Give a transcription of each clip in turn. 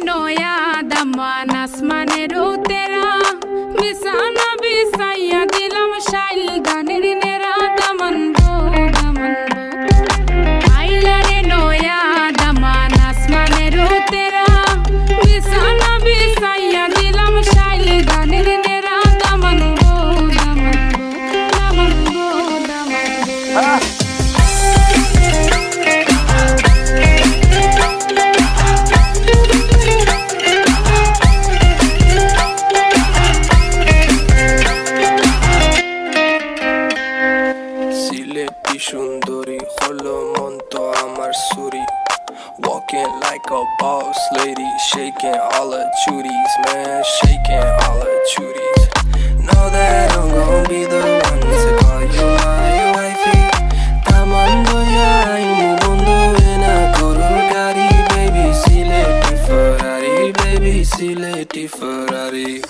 নয়া দামান আসমানের তেরা বিছানা বিছাইয়া দিলাম শাইল গানের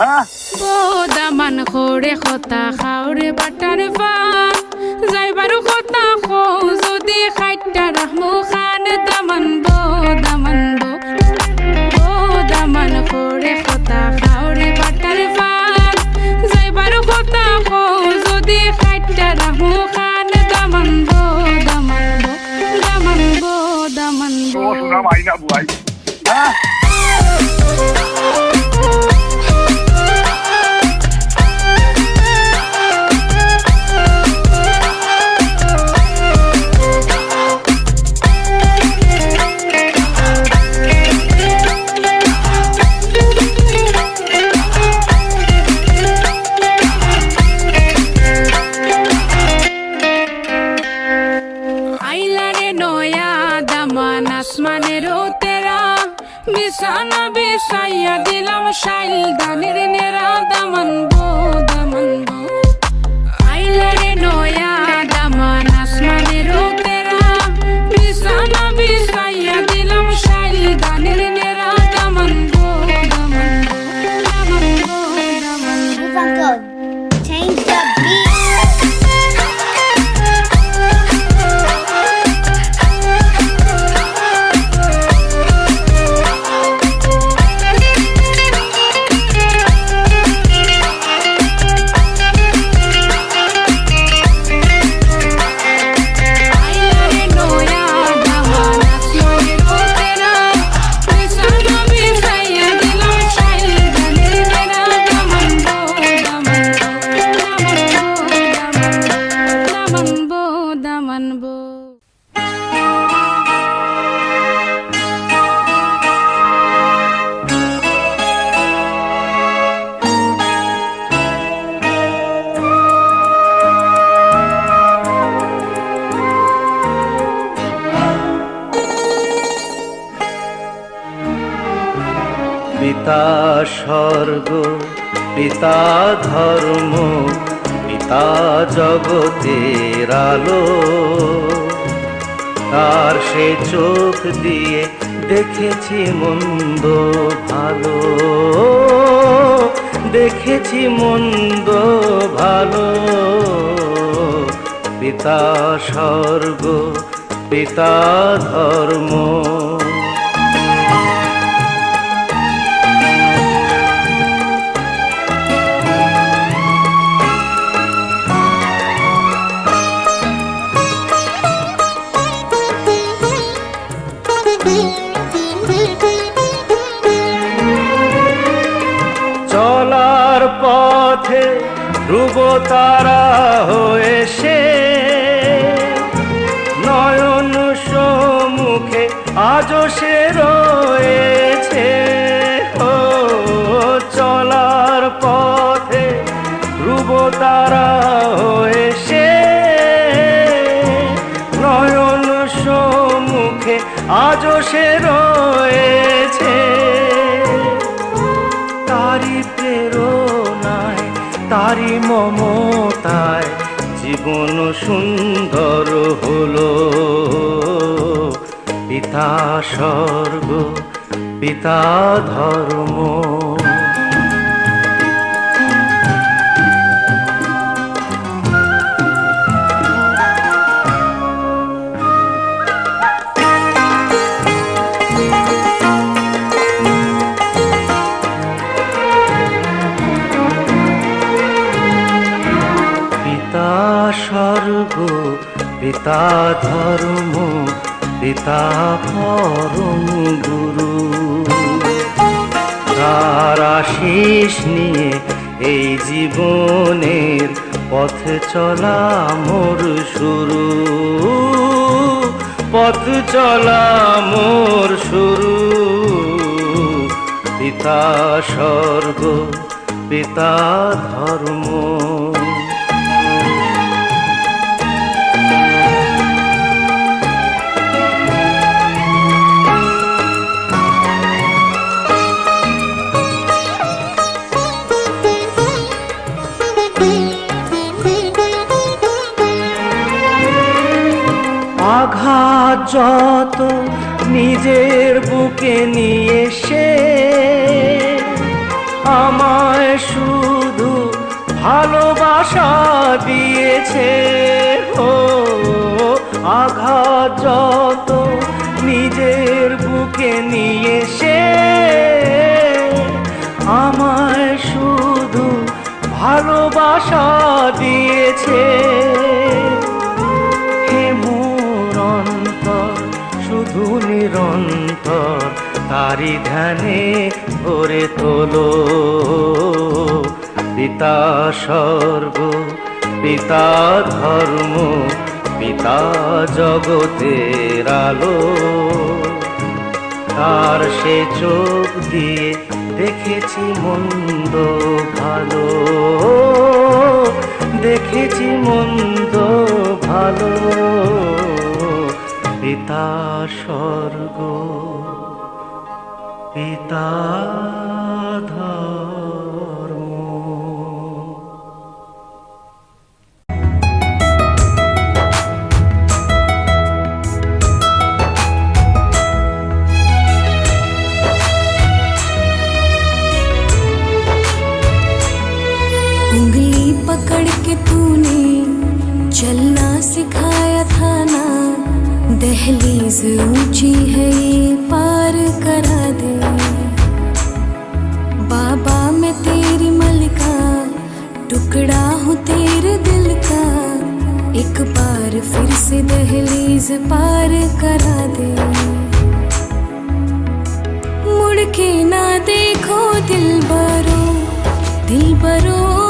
হ্যাঁ? ও দামান খোরে খতা খাওরে বাটার পান পিতা স্বর্গ, পিতা ধর্ম, পিতা জগতের আলো। তার সে চোখ দিয়ে দেখেছি মন্দ ভালো, দেখেছি মন্দ ভালো। পিতা স্বর্গ, পিতা ধর্ম। তারা হয়েছে নয়ন মুখে আজও সে তোমারই মমতায় জীবন সুন্দর হলো। পিতা স্বর্গ পিতা ধর্ম। পিতা পরম গুরু। তার আশিস নিয়ে এই জীবনের পথ চলা মোর শুরু। পথ চলা মোর শুরু। পিতা স্বর্গ, পিতা ধর্ম। নিয়ে সে আমায় শুধু ভালোবাসা দিয়েছে। ও আঘাত যত নিজের বুকে নিয়ে সে তারি ধ্যানে ভরে তোলো। পিতা স্বর্গ, পিতা ধর্ম, পিতা জগতের আলো। তার সে চোখ দিয়ে দেখেছি মন্দ ভালো। দেখেছি মন্দ ভালো। পিতা স্বর্গ। पिता पकड़ के तूने चलना सिखाया था ना दहलीज ऊँची है एक बार फिर से दहलीज पार करा दे। मुड़ के ना देखो दिल बरो दिल बरो।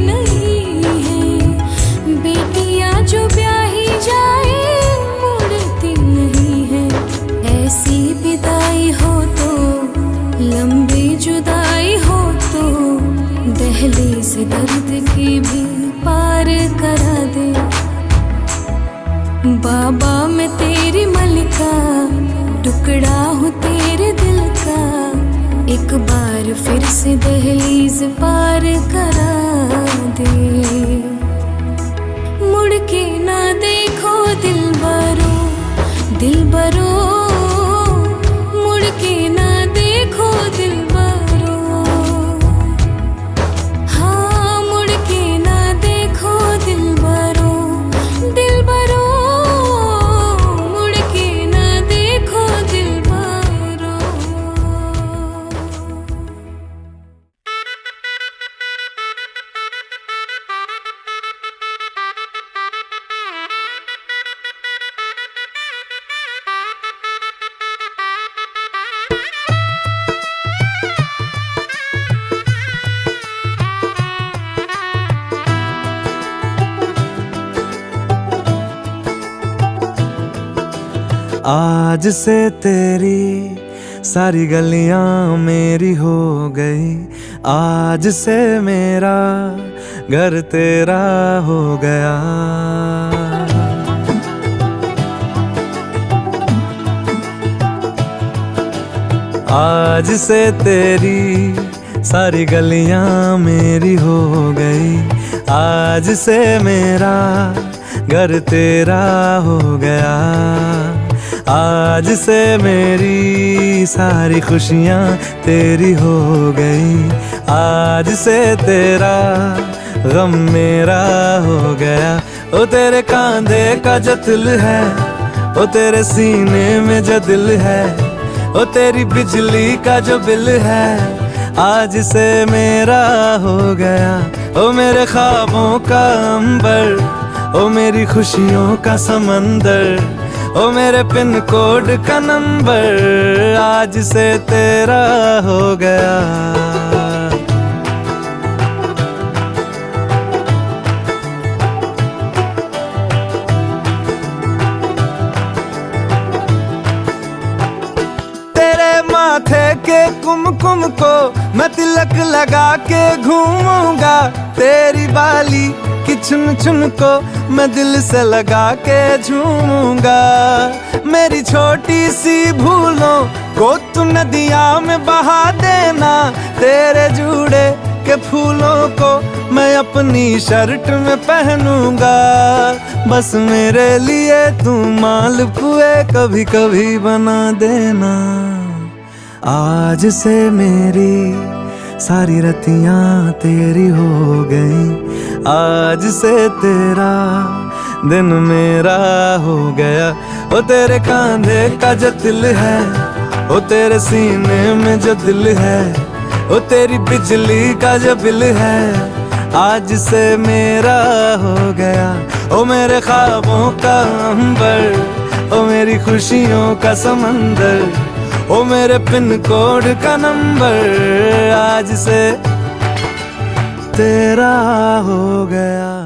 नहीं है। नहीं है। ऐसी तो लंबी जुदाई हो तो दहली से दर्द की भी पार करा दे। बाबा, मैं तेरी मलिका, टुकड़ा फिर से दहलीज पार करा दे। मुड़ के ना देखो दिल बरो दिल बरो। आज से तेरी सारी गलियाँ मेरी हो गई। आज से मेरा घर तेरा हो गया। आज से तेरी सारी गलियाँ मेरी हो गई। आज से मेरा घर तेरा हो गया। आज से मेरी सारी खुशियाँ तेरी हो गई। आज से तेरा गम मेरा हो गया। ओ तेरे कांधे का जो दिल है, ओ तेरे सीने में जो दिल है, ओ तेरी बिजली का जो बिल है, आज से मेरा हो गया। ओ मेरे ख्वाबों का अंबर, ओ मेरी खुशियों का समंदर ओ मेरे पिन कोड का नंबर आज से तेरा हो गया। तेरे माथे के कुमकुम को मैं तिलक लगा के घूमूँगा, तेरी बाली चुन चुन को मैं दिल से लगा के झूमूँगा। मेरी छोटी सी भूलों को तू नदिया में बहा देना। तेरे जूड़े के फूलों को मैं अपनी शर्ट में पहनूँगा। बस मेरे लिए तू माल पुए कभी कभी बना देना। आज से मेरी सारी रतियाँ तेरी हो गई। आज से तेरा दिन मेरा हो गया। वो तेरे कांधे का जो दिल है वो तेरे सीने में जो दिल है वो तेरी बिजली का जो बिल है, आज से मेरा हो गया। ओ मेरे ख्वाबों का अंबर, ओ मेरी खुशियों का समंदर, ओ मेरे पिन कोड का नंबर, आज से तेरा हो गया।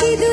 মুর্শিদ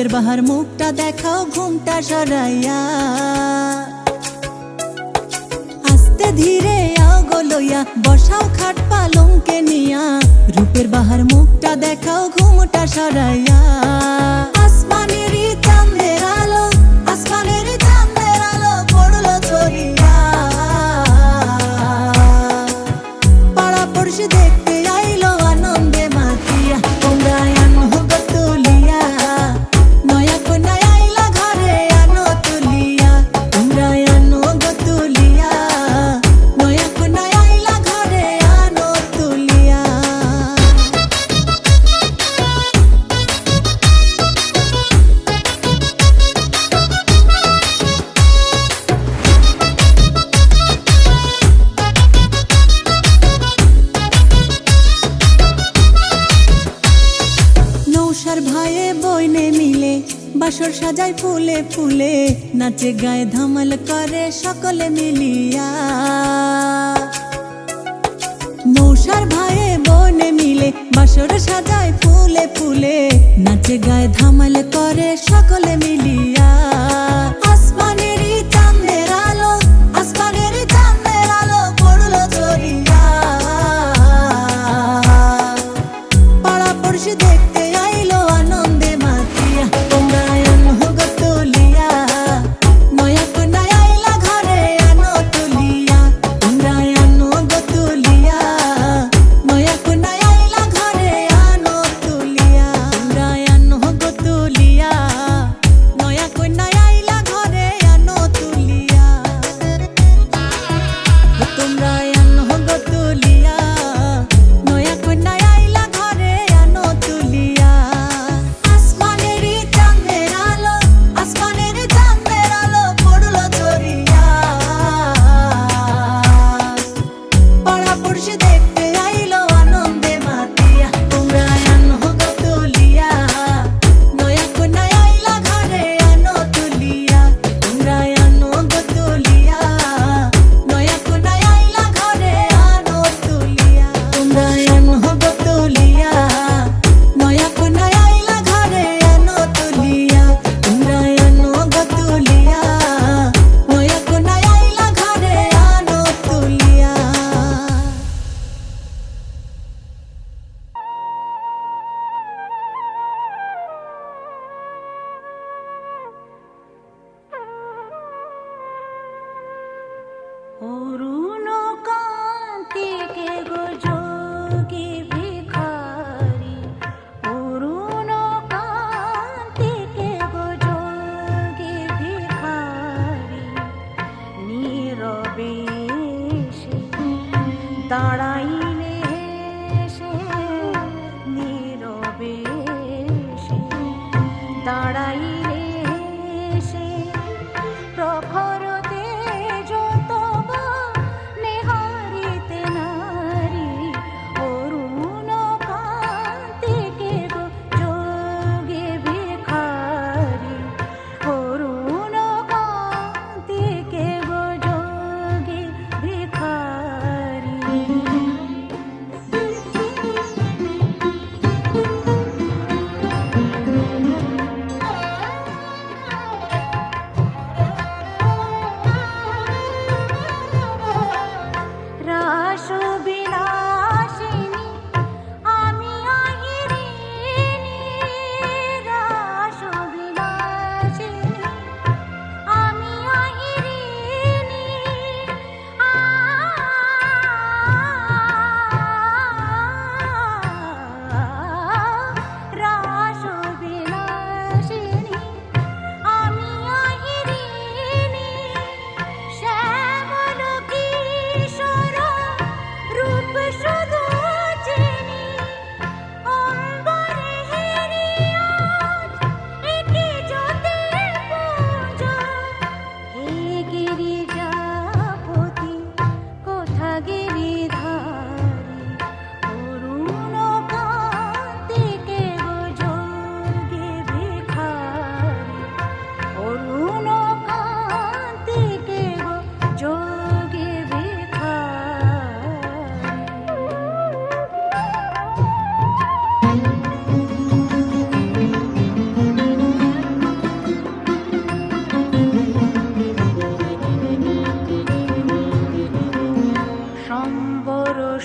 রূপের বাহার মুখটা দেখাও ঘুমটা সরাইয়া। আস্তে ধীরে আগলইয়া বসাও খাট পালংকে নিয়া, রূপের বাহার মুখটা দেখাও ঘুমটা সরাইয়া। গায়ে ধমল করে সকলে মিলিয়া। মৌসার ভাইয়ে বনে মিলে বাসর সাজায় ফুলে ফুলে, নাচে গায়ে ধমল করে সকলে মিলিয়া।